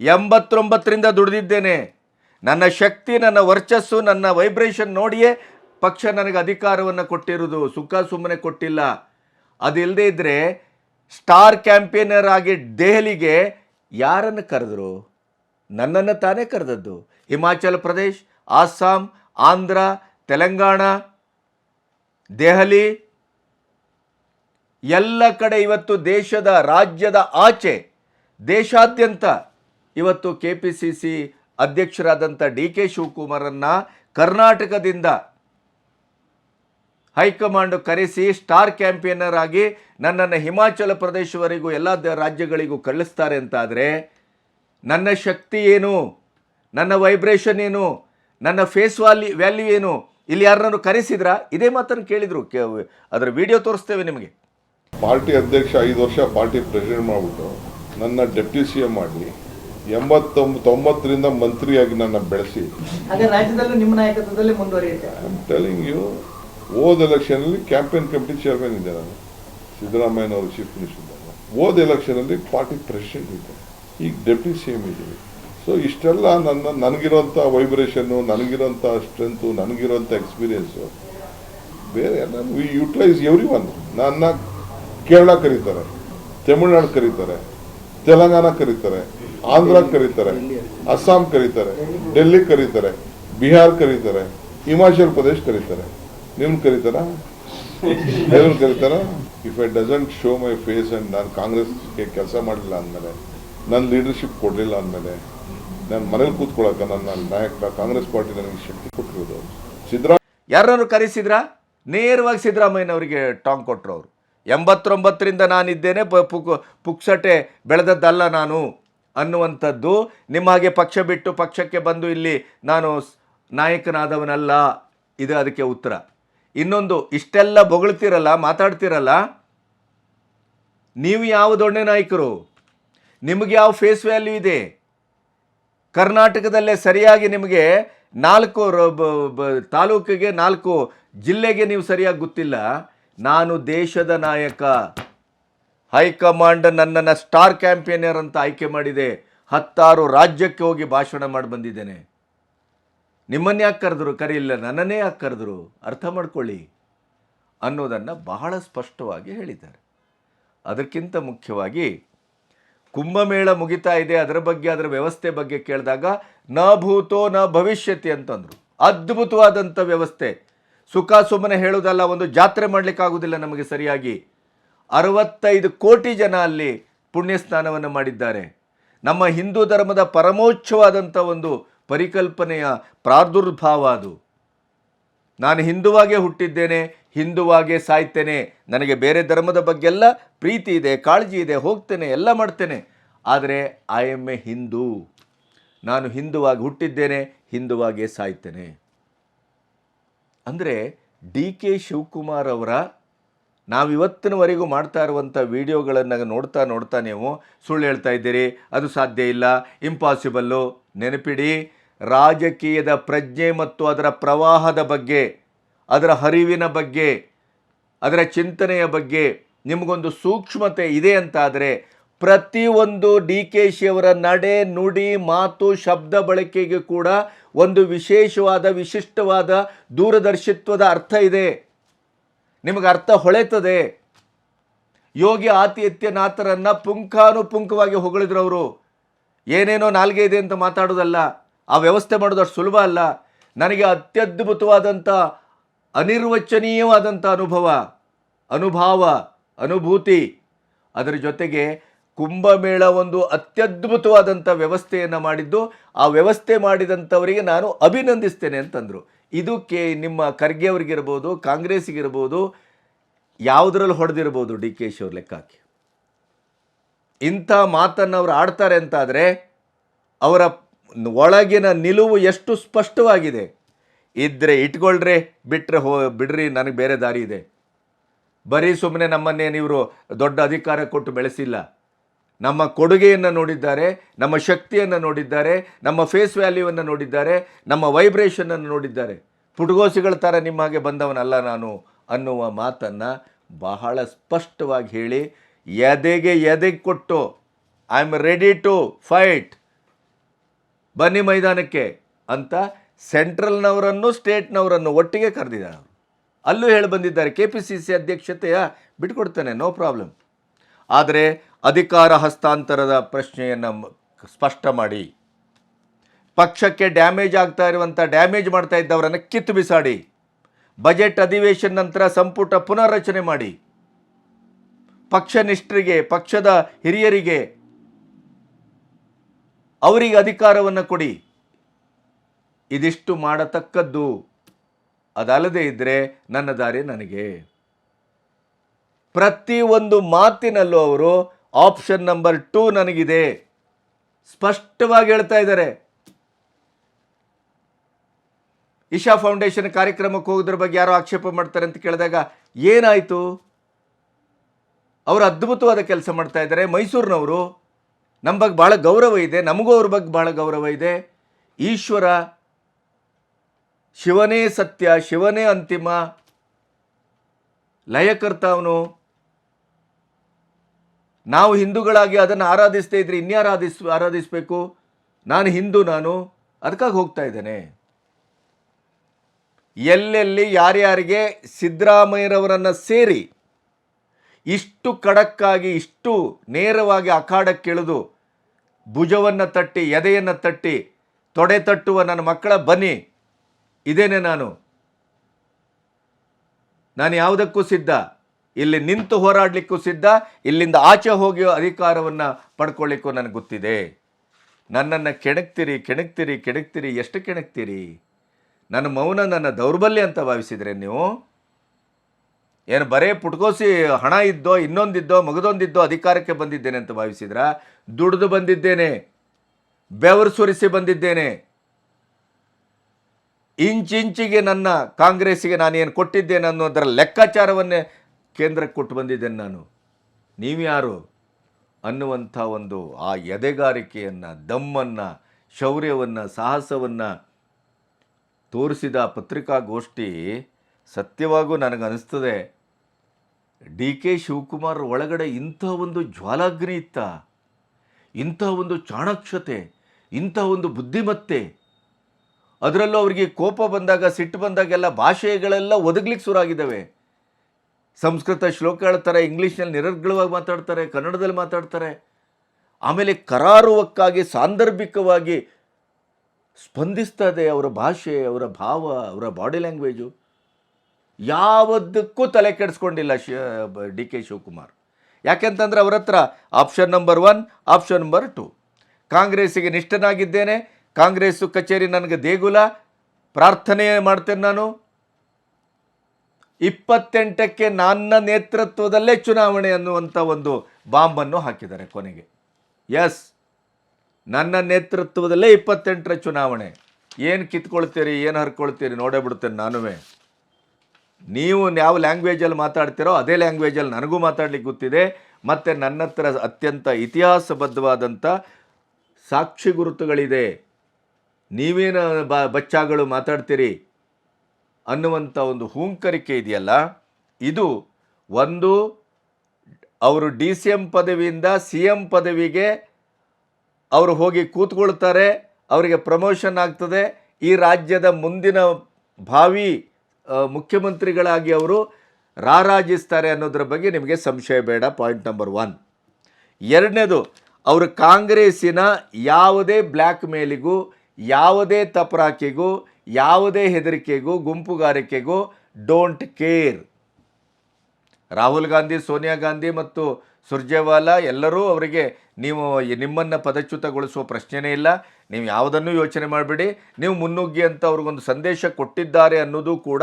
ಎಂಬತ್ತೊಂಬತ್ತರಿಂದ ದುಡಿದಿದ್ದೇನೆ. ನನ್ನ ಶಕ್ತಿ, ನನ್ನ ವರ್ಚಸ್ಸು, ನನ್ನ ವೈಬ್ರೇಷನ್ ನೋಡಿಯೇ ಪಕ್ಷ ನನಗೆ ಅಧಿಕಾರವನ್ನು ಕೊಟ್ಟಿರೋದು ಸುಖ ಸುಮ್ಮನೆ ಕೊಟ್ಟಿಲ್ಲ. ಅದಿಲ್ಲದೆ ಇದ್ದರೆ ಸ್ಟಾರ್ ಕ್ಯಾಂಪೇನರ್ ಆಗಿ ದೆಹಲಿಗೆ ಯಾರನ್ನು ಕರೆದ್ರು? ನನ್ನನ್ನು ತಾನೇ ಕರೆದದ್ದು. ಹಿಮಾಚಲ ಪ್ರದೇಶ್ ಆಸ್ಸಾಂ ಆಂಧ್ರ, ತೆಲಂಗಾಣ ದೆಹಲಿ, ಎಲ್ಲ ಕಡೆ ಇವತ್ತು ದೇಶದ ರಾಜ್ಯದ ಆಚೆ, ದೇಶಾದ್ಯಂತ ಇವತ್ತು ಕೆ ಪಿ ಸಿ ಸಿ ಅಧ್ಯಕ್ಷರಾದಂಥ ಡಿ ಕೆ ಶಿವಕುಮಾರನ್ನು ಕರ್ನಾಟಕದಿಂದ ಹೈಕಮಾಂಡ್ ಕರೆಸಿ ಸ್ಟಾರ್ ಕ್ಯಾಂಪೇನರ್ ಆಗಿ ನನ್ನನ್ನು ಹಿಮಾಚಲ ಪ್ರದೇಶವರೆಗೂ ಎಲ್ಲ ರಾಜ್ಯಗಳಿಗೂ ಕಳಿಸ್ತಾರೆ ಅಂತಾದರೆ, ನನ್ನ ಶಕ್ತಿ ಏನು? ನನ್ನ ವೈಬ್ರೇಷನ್ ಏನು? ನನ್ನ ಫೇಸ್ ವ್ಯಾಲ್ಯೂ ವ್ಯಾಲ್ಯೂ ಏನು? ಇಲ್ಲಿ ಯಾರನ್ನು ಕರೆಸಿದ್ರಾ? ಇದೇ ಮಾತನ್ನು ಕೇಳಿದ್ರು. ಅದರ ವಿಡಿಯೋ ತೋರಿಸ್ತೇವೆ ನಿಮಗೆ. ಪಾರ್ಟಿ ಅಧ್ಯಕ್ಷ ಐದು ವರ್ಷ ಪಾರ್ಟಿ ಪ್ರೆಸಿಡೆಂಟ್ ಮಾಡಿಬಿಟ್ಟು ನನ್ನ ಡೆಪ್ಟಿ ಸಿ ಎಂ ಮಾಡಿ ಎಂಬತ್ತೊಂಬ ತೊಂಬತ್ತರಿಂದ ಮಂತ್ರಿಯಾಗಿ ನನ್ನ ಬೆಳೆಸಿ. ಹಾಗೆ ರಾಜ್ಯದಲ್ಲೂ ನಿಮ್ಮ ನಾಯಕತ್ವದಲ್ಲಿ ಮುಂದುವರಿಯುತ್ತೆ. ಐ ಆಮ್ ಟೆಲಿಂಗ್ ಯು ಹೋದ ಎಲೆಕ್ಷನಲ್ಲಿ ಕ್ಯಾಂಪೇನ್ ಕಮಿಟಿ ಚೇರ್ಮನ್ ಇದ್ದೆ ನಾನು. ಸಿದ್ದರಾಮಯ್ಯನವರು ಚೀಫ್ ಮಿನಿಸ್ಟರ್ ಹೋದ ಎಲೆಕ್ಷನಲ್ಲಿ ಪಾರ್ಟಿ ಪ್ರೆಸಿಡೆಂಟ್ ಇದ್ದೆ ಈಗ ಡೆಪ್ಟಿ ಸಿ ಎಂ ಇದ್ದೀವಿ. ಸೊ ಇಷ್ಟೆಲ್ಲ ನನ್ನ ನನಗಿರೋಂಥ ವೈಬ್ರೇಷನ್ನು ನನಗಿರೋಂಥ ಸ್ಟ್ರೆಂತು ನನಗಿರೋಂಥ ಎಕ್ಸ್ಪೀರಿಯೆನ್ಸು ಬೇರೆ ಎಲ್ಲ ವಿ ಯುಟಿಲೈಸ್ ಎವ್ರಿ ಒನ್ ನನ್ನ ಕೇರಳ ಕರೀತಾರೆ, ತಮಿಳ್ನಾಡು ಕರೀತಾರೆ, ತೆಲಂಗಾಣ ಕರೀತಾರೆ, ಆಂಧ್ರ ಕರೀತಾರೆ, ಅಸ್ಸಾಂ ಕರೀತಾರೆ, ಡೆಲ್ಲಿ ಕರೀತಾರೆ, ಬಿಹಾರ್ ಕರೀತಾರೆ, ಹಿಮಾಚಲ್ ಪ್ರದೇಶ್ ಕರೀತಾರೆ. ನಿಮ್ಗೆ ಕರೀತಾರ? ದೇವ್ರನ್ನ ಕರೀತಾರ? If I doesn't show my face and ನಾನು ಕಾಂಗ್ರೆಸ್ಗೆ ಕೆಲಸ ಮಾಡಲಿಲ್ಲ ಅಂದಮೇಲೆ ನನ್ನ ಲೀಡರ್ಶಿಪ್ ಕೊಡಲಿಲ್ಲ ಅಂದಮೇಲೆ ನಾನು ಮನೇಲಿ ಕೂತ್ಕೊಳ್ಳೋಕೆ ನನ್ನ ನಾಯಕ, ಕಾಂಗ್ರೆಸ್ ಪಾರ್ಟಿ ನನಗೆ ಶಕ್ತಿ ಕೊಟ್ಟಿರೋದು ಸಿದ್ದರಾಮ ಯಾರನ್ನು ಕರೆಸಿದ್ರಾ? ನೇರವಾಗಿ ಸಿದ್ದರಾಮಯ್ಯನವರಿಗೆ ಟಾಂಗ್ ಕೊಟ್ಟರು ಅವರು ಎಂಬತ್ತೊಂಬತ್ತರಿಂದ ನಾನಿದ್ದೇನೆ ಪುಕ್ ಪುಕ್ಸಟೆ ಬೆಳೆದದ್ದಲ್ಲ ನಾನು ಅನ್ನುವಂಥದ್ದು. ನಿಮ್ಮ ಹಾಗೆ ಪಕ್ಷ ಬಿಟ್ಟು ಪಕ್ಷಕ್ಕೆ ಬಂದು ಇಲ್ಲಿ ನಾನು ನಾಯಕನಾದವನಲ್ಲ, ಇದು ಅದಕ್ಕೆ ಉತ್ತರ. ಇನ್ನೊಂದು, ಇಷ್ಟೆಲ್ಲ ಬೊಗಳ್ತಿರಲ್ಲ, ಮಾತಾಡ್ತಿರಲ್ಲ? ನೀವು ಯಾವ ದೊಣ್ಣೆ ನಾಯಕರು? ನಿಮಗೆ ಯಾವ ಫೇಸ್ ವ್ಯಾಲ್ಯೂ ಇದೆ? ಕರ್ನಾಟಕದಲ್ಲೇ ಸರಿಯಾಗಿ ನಿಮಗೆ ನಾಲ್ಕು ತಾಲೂಕಿಗೆ ನಾಲ್ಕು ಜಿಲ್ಲೆಗೆ ನೀವು ಸರಿಯಾಗಿ ಗೊತ್ತಿಲ್ಲ. ನಾನು ದೇಶದ ನಾಯಕ. ಹೈಕಮಾಂಡ್ ನನ್ನನ್ನು ಸ್ಟಾರ್ ಕ್ಯಾಂಪೇನರ್ ಅಂತ ಆಯ್ಕೆ ಮಾಡಿದೆ. ಹತ್ತಾರು ರಾಜ್ಯಕ್ಕೆ ಹೋಗಿ ಭಾಷಣ ಮಾಡಿ ಬಂದಿದ್ದೇನೆ. ನಿಮ್ಮನ್ನು ಯಾಕೆ ಕರೆದ್ರು? ಕರೆಯಿಲ್ಲ, ನನ್ನನ್ನೇ ಯಾಕೆ ಕರೆದ್ರು? ಅರ್ಥ ಮಾಡ್ಕೊಳ್ಳಿ ಅನ್ನೋದನ್ನು ಬಹಳ ಸ್ಪಷ್ಟವಾಗಿ ಹೇಳಿದ್ದಾರೆ. ಅದಕ್ಕಿಂತ ಮುಖ್ಯವಾಗಿ ಕುಂಭಮೇಳ ಮುಗಿತಾ ಇದೆ, ಅದರ ಬಗ್ಗೆ, ಅದರ ವ್ಯವಸ್ಥೆ ಬಗ್ಗೆ ಕೇಳಿದಾಗ, ನ ಭೂತೋ, ನ ಭವಿಷ್ಯತಿ ಅಂತಂದರು. ಅದ್ಭುತವಾದಂಥ ವ್ಯವಸ್ಥೆ. ಸುಖ ಸುಮ್ಮನೆ ಹೇಳೋದಲ್ಲ ಒಂದು ಜಾತ್ರೆ ಮಾಡಲಿಕ್ಕಾಗೋದಿಲ್ಲ ನಮಗೆ ಸರಿಯಾಗಿ. ಅರವತ್ತೈದು ಕೋಟಿ ಜನ ಅಲ್ಲಿ ಪುಣ್ಯ ಸ್ನಾನವನ್ನು ಮಾಡಿದ್ದಾರೆ. ನಮ್ಮ ಹಿಂದೂ ಧರ್ಮದ ಪರಮೋಚ್ಛವಾದಂಥ ಒಂದು ಪರಿಕಲ್ಪನೆಯ ಪ್ರಾದುರ್ಭಾವ ಅದು. ನಾನು ಹಿಂದುವಾಗೇ ಹುಟ್ಟಿದ್ದೇನೆ, ಹಿಂದುವಾಗೇ ಸಾಯ್ತೇನೆ. ನನಗೆ ಬೇರೆ ಧರ್ಮದ ಬಗ್ಗೆಲ್ಲ ಪ್ರೀತಿ ಇದೆ, ಕಾಳಜಿ ಇದೆ, ಹೋಗ್ತೇನೆ, ಎಲ್ಲ ಮಾಡ್ತೇನೆ. ಆದರೆ ಐ ಎಂ ಎ ಹಿಂದೂ ನಾನು ಹಿಂದುವಾಗಿ ಹುಟ್ಟಿದ್ದೇನೆ, ಹಿಂದುವಾಗೇ ಸಾಯ್ತೇನೆ. ಅಂದರೆ ಡಿ ಕೆ ಶಿವಕುಮಾರ್ ಅವರ ನಾವು ಇವತ್ತಿನವರೆಗೂ ಮಾಡ್ತಾ ಇರುವಂಥ ವಿಡಿಯೋಗಳನ್ನು ನೋಡ್ತಾ ನೋಡ್ತಾ ನೀವು ಸುಳ್ಳು ಹೇಳ್ತಾ ಇದ್ದೀರಿ. ಅದು ಸಾಧ್ಯ ಇಲ್ಲ ಇಂಪಾಸಿಬಲ್ಲು ನೆನಪಿಡಿ. ರಾಜಕೀಯದ ಪ್ರಜ್ಞೆ ಮತ್ತು ಅದರ ಪ್ರವಾಹದ ಬಗ್ಗೆ, ಅದರ ಹರಿವಿನ ಬಗ್ಗೆ, ಅದರ ಚಿಂತನೆಯ ಬಗ್ಗೆ ನಿಮಗೊಂದು ಸೂಕ್ಷ್ಮತೆ ಇದೆ ಅಂತಾದರೆ, ಪ್ರತಿಯೊಂದು ಡಿ ಕೆ ಶಿಯವರ ನಡೆ, ನುಡಿ, ಮಾತು, ಶಬ್ದ ಬಳಕೆಗೆ ಕೂಡ ಒಂದು ವಿಶೇಷವಾದ, ವಿಶಿಷ್ಟವಾದ ದೂರದರ್ಶಿತ್ವದ ಅರ್ಥ ಇದೆ. ನಿಮಗೆ ಅರ್ಥ ಹೊಳೆತದೆ. ಯೋಗಿ ಆತಿಥ್ಯನಾಥರನ್ನು ಪುಂಖಾನುಪುಂಖವಾಗಿ ಹೊಗಳಿದ್ರು ಅವರು. ಏನೇನೋ ನಾಲ್ಗೆ ಇದೆ ಅಂತ ಮಾತಾಡೋದಲ್ಲ. ಆ ವ್ಯವಸ್ಥೆ ಮಾಡೋದು ಅಷ್ಟು ಸುಲಭ ಅಲ್ಲ. ನನಗೆ ಅತ್ಯದ್ಭುತವಾದಂಥ, ಅನಿರ್ವಚನೀಯವಾದಂಥ ಅನುಭವ, ಅನುಭಾವ, ಅನುಭೂತಿ, ಅದರ ಜೊತೆಗೆ ಕುಂಭಮೇಳ ಒಂದು ಅತ್ಯದ್ಭುತವಾದಂಥ ವ್ಯವಸ್ಥೆಯನ್ನು ಮಾಡಿದ್ದು, ಆ ವ್ಯವಸ್ಥೆ ಮಾಡಿದಂಥವರಿಗೆ ನಾನು ಅಭಿನಂದಿಸ್ತೇನೆ ಅಂತಂದರು. ಇದು ಕೆ ನಿಮ್ಮ ಖರ್ಗೆ ಅವ್ರಿಗಿರ್ಬೋದು ಕಾಂಗ್ರೆಸ್ಗಿರ್ಬೋದು ಯಾವುದ್ರಲ್ಲಿ ಹೊಡೆದಿರ್ಬೋದು ಡಿ ಕೆ ಶಿ ಅವ್ರ ಲೆಕ್ಕ ಹಾಕಿ ಇಂಥ ಮಾತನ್ನು ಅವರು ಆಡ್ತಾರೆ ಅಂತಾದರೆ, ಅವರ ಒಳಗಿನ ನಿಲುವು ಎಷ್ಟು ಸ್ಪಷ್ಟವಾಗಿದೆ? ಇದ್ದರೆ ಇಟ್ಕೊಳ್ರಿ ಬಿಟ್ಟರೆ ಹೋ, ಬಿಡ್ರಿ, ನನಗೆ ಬೇರೆ ದಾರಿ ಇದೆ. ಬರೀ ಸುಮ್ಮನೆ ನಮ್ಮನ್ನೇನು ಇವರು ದೊಡ್ಡ ಅಧಿಕಾರ ಕೊಟ್ಟು ಬೆಳೆಸಿಲ್ಲ. ನಮ್ಮ ಕೊಡುಗೆಯನ್ನು ನೋಡಿದ್ದಾರೆ, ನಮ್ಮ ಶಕ್ತಿಯನ್ನು ನೋಡಿದ್ದಾರೆ, ನಮ್ಮ ಫೇಸ್ ವ್ಯಾಲ್ಯೂವನ್ನು ನೋಡಿದ್ದಾರೆ, ನಮ್ಮ ವೈಬ್ರೇಷನನ್ನು ನೋಡಿದ್ದಾರೆ. ಪುಟಗೋಸಿಗಳ ಥರ ನಿಮ್ಮ ಹಾಗೆ ಬಂದವನಲ್ಲ ನಾನು ಅನ್ನುವ ಮಾತನ್ನು ಬಹಳ ಸ್ಪಷ್ಟವಾಗಿ ಹೇಳಿ, ಎದೆಗೆ ಎದೆಗೆ ಕೊಟ್ಟು I am ready to fight ಬನ್ನಿ ಮೈದಾನಕ್ಕೆ ಅಂತ ಸೆಂಟ್ರಲ್ನವರನ್ನು, ಸ್ಟೇಟ್ನವರನ್ನು ಒಟ್ಟಿಗೆ ಕರೆದಿದ್ದಾರೆ ಅವರು. ಅಲ್ಲೂ ಹೇಳಿ ಬಂದಿದ್ದಾರೆ ಕೆ ಪಿ ಸಿ ಸಿ ಅಧ್ಯಕ್ಷತೆಯ ಬಿಟ್ಕೊಡ್ತೇನೆ, ನೋ ಪ್ರಾಬ್ಲಮ್. ಆದರೆ ಅಧಿಕಾರ ಹಸ್ತಾಂತರದ ಪ್ರಶ್ನೆಯನ್ನು ಸ್ಪಷ್ಟ ಮಾಡಿ. ಪಕ್ಷಕ್ಕೆ ಡ್ಯಾಮೇಜ್ ಆಗ್ತಾ ಇರುವಂಥ ಡ್ಯಾಮೇಜ್ ಮಾಡ್ತಾ ಇದ್ದವರನ್ನು ಕಿತ್ತು ಬಿಸಾಡಿ. ಬಜೆಟ್ ಅಧಿವೇಶನ ನಂತರ ಸಂಪುಟ ಪುನರ್ರಚನೆ ಮಾಡಿ. ಪಕ್ಷ ನಿಷ್ಠರಿಗೆ ಪಕ್ಷದ ಹಿರಿಯರಿಗೆ ಅವರಿಗೆ ಅಧಿಕಾರವನ್ನು ಕೊಡಿ. ಇದಿಷ್ಟು ಮಾಡತಕ್ಕದ್ದು ಅದಲ್ಲದೆ ಇದ್ದರೆ ನನ್ನ ದಾರಿ ನನಗೆ. ಪ್ರತಿಯೊಂದು ಮಾತಿನಲ್ಲೂ ಅವರು ಆಪ್ಷನ್ ನಂಬರ್ ಟೂ ನನಗಿದೆ. ಸ್ಪಷ್ಟವಾಗಿ ಹೇಳ್ತಾ ಇದ್ದಾರೆ. ಇಶಾ ಫೌಂಡೇಶನ್ ಕಾರ್ಯಕ್ರಮಕ್ಕೆ ಹೋಗೋದ್ರ ಬಗ್ಗೆ ಯಾರೋ ಆಕ್ಷೇಪ ಮಾಡ್ತಾರೆ ಅಂತ ಕೇಳಿದಾಗ ಏನಾಯಿತು? ಅವರು ಅದ್ಭುತವಾದ ಕೆಲಸ ಮಾಡ್ತಾ ಇದ್ದಾರೆ. ಮೈಸೂರಿನವರು ನಮ್ಮ ಬಗ್ಗೆ ಭಾಳ ಗೌರವ ಇದೆ, ನಮಗೂ ಅವ್ರ ಬಗ್ಗೆ ಭಾಳ ಗೌರವ ಇದೆ. ಈಶ್ವರ, ಶಿವನೇ ಸತ್ಯ, ಶಿವನೇ ಅಂತಿಮ. ಲಯಕರ್ತ ಅವನು. ನಾವು ಹಿಂದೂಗಳಾಗಿ ಅದನ್ನು ಆರಾಧಿಸ್ತೇ ಇದ್ರೆ ಇನ್ಯಾರು ಆರಾಧಿಸ್ ಆರಾಧಿಸಬೇಕು? ನಾನು ಹಿಂದೂ ನಾನು, ಅದಕ್ಕಾಗಿ ಹೋಗ್ತಾ ಇದ್ದೇನೆ. ಎಲ್ಲೆಲ್ಲಿ ಯಾರ್ಯಾರಿಗೆ ಸಿದ್ದರಾಮಯ್ಯರವರನ್ನು ಸೇರಿ ಇಷ್ಟು ಖಡಕ್ಕಾಗಿ ಇಷ್ಟು ನೇರವಾಗಿ ಅಖಾಡಕ್ಕಿಳಿದು ಭುಜವನ್ನು ತಟ್ಟಿ, ಎದೆಯನ್ನು ತಟ್ಟಿ, ತೊಡೆ ತಟ್ಟುವ ನನ್ನ ಮಕ್ಕಳ ಬನ್ನಿ. ಇದೇನೆ ನಾನು. ನಾನು ಯಾವುದಕ್ಕೂ ಸಿದ್ಧ. ಇಲ್ಲಿ ನಿಂತು ಹೋರಾಡಲಿಕ್ಕೂ ಸಿದ್ಧ. ಇಲ್ಲಿಂದ ಆಚೆ ಹೋಗಿ ಅಧಿಕಾರವನ್ನು ಪಡ್ಕೊಳ್ಳಿಕ್ಕೂ ನನಗೆ ಗೊತ್ತಿದೆ. ನನ್ನನ್ನು ಕೆಣಕ್ತೀರಿ ಕೆಣಕ್ತೀರಿ ಕೆಣಕ್ತೀರಿ. ಎಷ್ಟು ಕೆಣಕ್ತೀರಿ? ನನ್ನ ಮೌನ, ನನ್ನ ದೌರ್ಬಲ್ಯ ಅಂತ ಭಾವಿಸಿದರೆ ನೀವು? ಏನು ಬರೇ ಪುಟ್ಕೋಸಿ ಹಣ ಇದ್ದೋ, ಇನ್ನೊಂದಿದ್ದೋ, ಮಗದೊಂದಿದ್ದೋ ಅಧಿಕಾರಕ್ಕೆ ಬಂದಿದ್ದೇನೆ ಅಂತ ಭಾವಿಸಿದ್ರ? ದುಡಿದು ಬಂದಿದ್ದೇನೆ, ಬೆವರು ಸುರಿಸಿ ಬಂದಿದ್ದೇನೆ. ಇಂಚಿಂಚಿಗೆ ನನ್ನ ಕಾಂಗ್ರೆಸ್ಸಿಗೆ ನಾನೇನು ಕೊಟ್ಟಿದ್ದೇನೆ ಅನ್ನೋದರ ಲೆಕ್ಕಾಚಾರವನ್ನೇ ಕೇಂದ್ರಕ್ಕೆ ಕೊಟ್ಟು ಬಂದಿದ್ದೇನೆ ನಾನು. ನೀವ್ಯಾರು ಅನ್ನುವಂಥ ಒಂದು ಆ ಎದೆಗಾರಿಕೆಯನ್ನು, ದಮ್ಮನ್ನು, ಶೌರ್ಯವನ್ನು, ಸಾಹಸವನ್ನು ತೋರಿಸಿದ ಪತ್ರಿಕಾಗೋಷ್ಠಿ ಸತ್ಯವಾಗೂ ನನಗನ್ನಿಸ್ತದೆ. ಡಿ ಕೆ ಶಿವಕುಮಾರ್ ಒಳಗಡೆ ಇಂಥ ಒಂದು ಜ್ವಾಲಾಗ್ನಿ ಇತ್ತ. ಇಂಥ ಒಂದು ಚಾಣಾಕ್ಷತೆ, ಇಂಥ ಒಂದು ಬುದ್ಧಿಮತ್ತೆ. ಅದರಲ್ಲೂ ಅವರಿಗೆ ಕೋಪ ಬಂದಾಗ, ಸಿಟ್ಟು ಬಂದಾಗೆಲ್ಲ ಭಾಷೆಗಳೆಲ್ಲ ಒದಗ್ಲಿಕ್ಕೆ ಶುರುವಾಗಿದ್ದಾವೆ. ಸಂಸ್ಕೃತ ಶ್ಲೋಕ ಹೇಳ್ತಾರೆ, ಇಂಗ್ಲೀಷ್ನಲ್ಲಿ ನಿರರ್ಗಳವಾಗಿ ಮಾತಾಡ್ತಾರೆ, ಕನ್ನಡದಲ್ಲಿ ಮಾತಾಡ್ತಾರೆ. ಆಮೇಲೆ ಕರಾರುವಕ್ಕಾಗಿ, ಸಾಂದರ್ಭಿಕವಾಗಿ ಸ್ಪಂದಿಸ್ತದೆ ಅವರ ಭಾಷೆ, ಅವರ ಭಾವ, ಅವರ ಬಾಡಿ ಲ್ಯಾಂಗ್ವೇಜು. ಯಾವುದಕ್ಕೂ ತಲೆ ಕೆಡಿಸ್ಕೊಂಡಿಲ್ಲ ಶಿ ಡಿ ಕೆ ಶಿವಕುಮಾರ್. ಯಾಕೆಂತಂದ್ರೆ ಅವರ ಹತ್ರ option number one, option number two. ಕಾಂಗ್ರೆಸ್ಸಿಗೆ ನಿಷ್ಠನಾಗಿದ್ದೇನೆ, ಕಾಂಗ್ರೆಸ್ಸು ಕಚೇರಿ ನನಗೆ ದೇಗುಲ, ಪ್ರಾರ್ಥನೆ ಮಾಡ್ತೇನೆ ನಾನು. ಇಪ್ಪತ್ತೆಂಟಕ್ಕೆ ನನ್ನ ನೇತೃತ್ವದಲ್ಲೇ ಚುನಾವಣೆ ಅನ್ನುವಂಥ ಒಂದು ಬಾಂಬನ್ನು ಹಾಕಿದ್ದಾರೆ ಕೊನೆಗೆ. ಎಸ್, ನನ್ನ ನೇತೃತ್ವದಲ್ಲೇ ಇಪ್ಪತ್ತೆಂಟರ ಚುನಾವಣೆ. ಏನು ಕಿತ್ಕೊಳ್ತೀರಿ, ಏನು ಹರ್ಕೊಳ್ತೀರಿ, ನೋಡೇ ಬಿಡ್ತೇನೆ ನಾನುವೇ. ನೀವು ಯಾವ ಲ್ಯಾಂಗ್ವೇಜಲ್ಲಿ ಮಾತಾಡ್ತೀರೋ ಅದೇ ಲ್ಯಾಂಗ್ವೇಜಲ್ಲಿ ನನಗೂ ಮಾತಾಡ್ಲಿಕ್ಕೆ ಗೊತ್ತಿದೆ. ಮತ್ತು ನನ್ನ ಹತ್ರ ಅತ್ಯಂತ ಇತಿಹಾಸಬದ್ಧವಾದಂಥ ಸಾಕ್ಷಿ ಗುರುತುಗಳಿದೆ. ನೀವೇನು ಬ, ಬಚ್ಚಾಗಳು ಮಾತಾಡ್ತೀರಿ ಅನ್ನುವಂಥ ಒಂದು ಹೂಂಕರಿಕೆ ಇದೆಯಲ್ಲ, ಇದು ಒಂದು ಅವರು ಡಿ ಸಿ ಎಂ ಪದವಿಯಿಂದ ಸಿ ಎಂ ಪದವಿಗೆ ಅವರು ಹೋಗಿ ಕೂತ್ಕೊಳ್ತಾರೆ, ಅವರಿಗೆ ಪ್ರಮೋಷನ್ ಆಗ್ತದೆ. ಈ ರಾಜ್ಯದ ಮುಂದಿನ ಭಾವಿ ಮುಖ್ಯಮಂತ್ರಿಗಳಾಗಿ ಅವರು ರಾರಾಜಿಸ್ತಾರೆ ಅನ್ನೋದ್ರ ಬಗ್ಗೆ ನಿಮಗೆ ಸಂಶಯ ಬೇಡ ಪಾಯಿಂಟ್ ನಂಬರ್ ಒನ್ ಎರಡನೇದು, ಅವರು ಕಾಂಗ್ರೆಸ್ಸಿನ ಯಾವುದೇ ಬ್ಲ್ಯಾಕ್ ಮೇಲಿಗೂ, ಯಾವುದೇ ತಪರಾಕಿಗೂ, ಯಾವುದೇ ಹೆದರಿಕೆಗೂ, ಗುಂಪುಗಾರಿಕೆಗೂ ಡೋಂಟ್ ಕೇರ್ ರಾಹುಲ್ ಗಾಂಧಿ, ಸೋನಿಯಾ ಗಾಂಧಿ ಮತ್ತು ಸುರ್ಜೇವಾಲಾ ಎಲ್ಲರೂ ಅವರಿಗೆ ನೀವು ನಿಮ್ಮನ್ನು ಪದಚ್ಯುತಗೊಳಿಸುವ ಪ್ರಶ್ನೆಯೇ ಇಲ್ಲ. ನೀವು ಯಾವುದನ್ನು ಯೋಚನೆ ಮಾಡಬೇಡಿ. ನೀವು ಮುನ್ನುಗ್ಗಿ ಅಂತ ಅವ್ರಿಗೊಂದು ಸಂದೇಶ ಕೊಟ್ಟಿದ್ದಾರೆ ಅನ್ನೋದು ಕೂಡ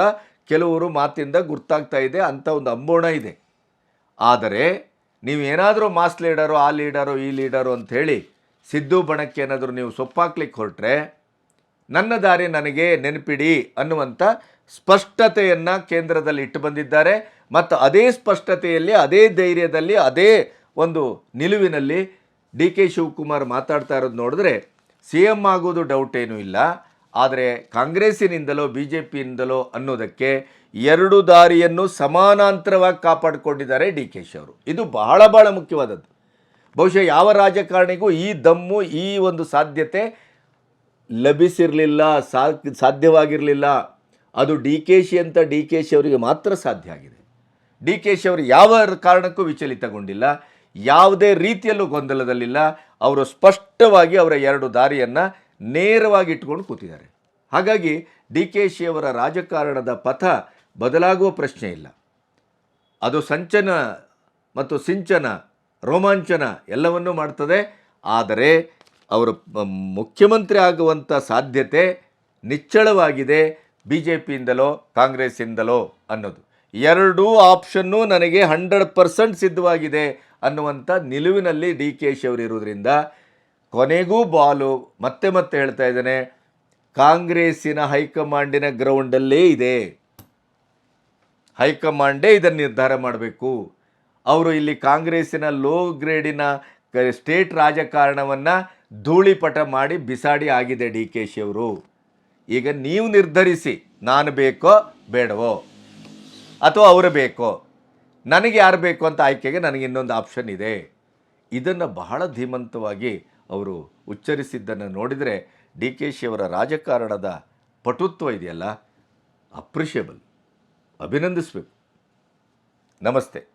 ಕೆಲವರು ಮಾತಿಂದ ಗುರ್ತಾಗ್ತಾ ಇದೆ ಅಂಥ ಒಂದು ಅಂಬೋಣ ಇದೆ. ಆದರೆ ನೀವು ಏನಾದರೂ ಮಾಸ್ ಲೀಡರು, ಆ ಲೀಡರು, ಈ ಲೀಡರು ಅಂಥೇಳಿ ಸಿದ್ದು ಬಣಕ್ಕೆ ಏನಾದರೂ ನೀವು ಸೊಪ್ಪಾಕ್ಲಿಕ್ಕೆ ಹೊರಟ್ರೆ ನನ್ನ ದಾರಿ ನನಗೆ ನೆನಪಿಡಿ ಅನ್ನುವಂಥ ಸ್ಪಷ್ಟತೆಯನ್ನು ಕೇಂದ್ರದಲ್ಲಿ ಇಟ್ಟು ಬಂದಿದ್ದಾರೆ. ಮತ್ತು ಅದೇ ಸ್ಪಷ್ಟತೆಯಲ್ಲಿ, ಅದೇ ಧೈರ್ಯದಲ್ಲಿ, ಅದೇ ಒಂದು ನಿಲುವಿನಲ್ಲಿ ಡಿ ಕೆ ಶಿವಕುಮಾರ್ ಮಾತಾಡ್ತಾ ಇರೋದು ನೋಡಿದ್ರೆ ಸಿ ಎಂ ಆಗೋದು ಡೌಟ್ ಏನೂ ಇಲ್ಲ. ಆದರೆ ಕಾಂಗ್ರೆಸ್ಸಿನಿಂದಲೋ ಬಿ ಜೆ ಪಿಯಿಂದಲೋ ಅನ್ನೋದಕ್ಕೆ ಎರಡು ದಾರಿಯನ್ನು ಸಮಾನಾಂತರವಾಗಿ ಕಾಪಾಡಿಕೊಂಡಿದ್ದಾರೆ ಡಿ ಕೆ ಶಿ ಅವರು ಇದು ಬಹಳ ಬಹಳ ಮುಖ್ಯವಾದದ್ದು. ಬಹುಶಃ ಯಾವ ರಾಜಕಾರಣಿಗೂ ಈ ದಮ್ಮು, ಈ ಒಂದು ಸಾಧ್ಯತೆ ಲಭಿಸಿರಲಿಲ್ಲ ಸಾಧ್ಯವಾಗಿರಲಿಲ್ಲ. ಅದು ಡಿ ಕೆ ಶಿ ಅಂತ ಡಿ ಕೆ ಶಿ ಅವರಿಗೆ ಮಾತ್ರ ಸಾಧ್ಯ ಆಗಿದೆ. ಡಿ ಕೆ ಶಿ ಅವರು ಯಾವ ಕಾರಣಕ್ಕೂ ವಿಚಲಿತಗೊಂಡಿಲ್ಲ. ಯಾವುದೇ ರೀತಿಯಲ್ಲೂ ಗೊಂದಲದಲ್ಲಿಲ್ಲ. ಅವರು ಸ್ಪಷ್ಟವಾಗಿ ಅವರ ಎರಡು ದಾರಿಯನ್ನು ನೇರವಾಗಿ ಇಟ್ಕೊಂಡು ಕೂತಿದ್ದಾರೆ. ಹಾಗಾಗಿ ಡಿ ಕೆ ಶಿಯವರ ರಾಜಕಾರಣದ ಪಥ ಬದಲಾಗುವ ಪ್ರಶ್ನೆ ಇಲ್ಲ. ಅದು ಸಂಚನ ಮತ್ತು ಸಿಂಚನ, ರೋಮಾಂಚನ ಎಲ್ಲವನ್ನೂ ಮಾಡ್ತದೆ. ಆದರೆ ಅವರು ಮುಖ್ಯಮಂತ್ರಿ ಆಗುವಂಥ ಸಾಧ್ಯತೆ ನಿಚ್ಚಳವಾಗಿದೆ ಬಿ ಜೆ ಪಿಯಿಂದಲೋ ಕಾಂಗ್ರೆಸ್ಸಿಂದಲೋ ಅನ್ನೋದು. ಎರಡೂ ಆಪ್ಷನ್ನು ನನಗೆ ಹಂಡ್ರೆಡ್ ಪರ್ಸೆಂಟ್ ಸಿದ್ಧವಾಗಿದೆ. ಅನ್ನುವಂಥ ನಿಲುವಿನಲ್ಲಿ ಡಿ ಕೆ ಶಿ ಅವರು ಇರುವುದರಿಂದ ಕೊನೆಗೂ ಬಾಲು ಮತ್ತೆ ಮತ್ತೆ ಹೇಳ್ತಾ ಇದ್ದೇನೆ, ಕಾಂಗ್ರೆಸ್ಸಿನ ಹೈಕಮಾಂಡಿನ ಗ್ರೌಂಡಲ್ಲೇ ಇದೆ. ಹೈಕಮಾಂಡೇ ಇದನ್ನು ನಿರ್ಧಾರ ಮಾಡಬೇಕು. ಅವರು ಇಲ್ಲಿ ಕಾಂಗ್ರೆಸ್ಸಿನ ಲೋ ಗ್ರೇಡಿನ ಸ್ಟೇಟ್ ರಾಜಕಾರಣವನ್ನು ಧೂಳಿಪಟ ಮಾಡಿ ಬಿಸಾಡಿ ಆಗಿದೆ ಡಿ ಕೆ ಶಿ ಅವರು. ಈಗ ನೀವು ನಿರ್ಧರಿಸಿ, ನಾನು ಬೇಕೋ ಬೇಡವೋ? ಅಥವಾ ಅವರು ಬೇಕೋ? ನನಗೆ ಯಾರು ಬೇಕು ಅಂತ ಆಯ್ಕೆಗೆ ನನಗೆ ಇನ್ನೊಂದು ಆಪ್ಷನ್ ಇದೆ. ಇದನ್ನು ಬಹಳ ಧೀಮಂತವಾಗಿ ಅವರು ಉಚ್ಚರಿಸಿದ್ದನ್ನು ನೋಡಿದರೆ ಡಿ ಕೆ ಶಿಯವರ ರಾಜಕಾರಣದ ಪಟುತ್ವ ಇದೆಯಲ್ಲ? ಅಪ್ರಿಷಿಯಬಲ್. ಅಭಿನಂದಿಸಬೇಕು. ನಮಸ್ತೆ.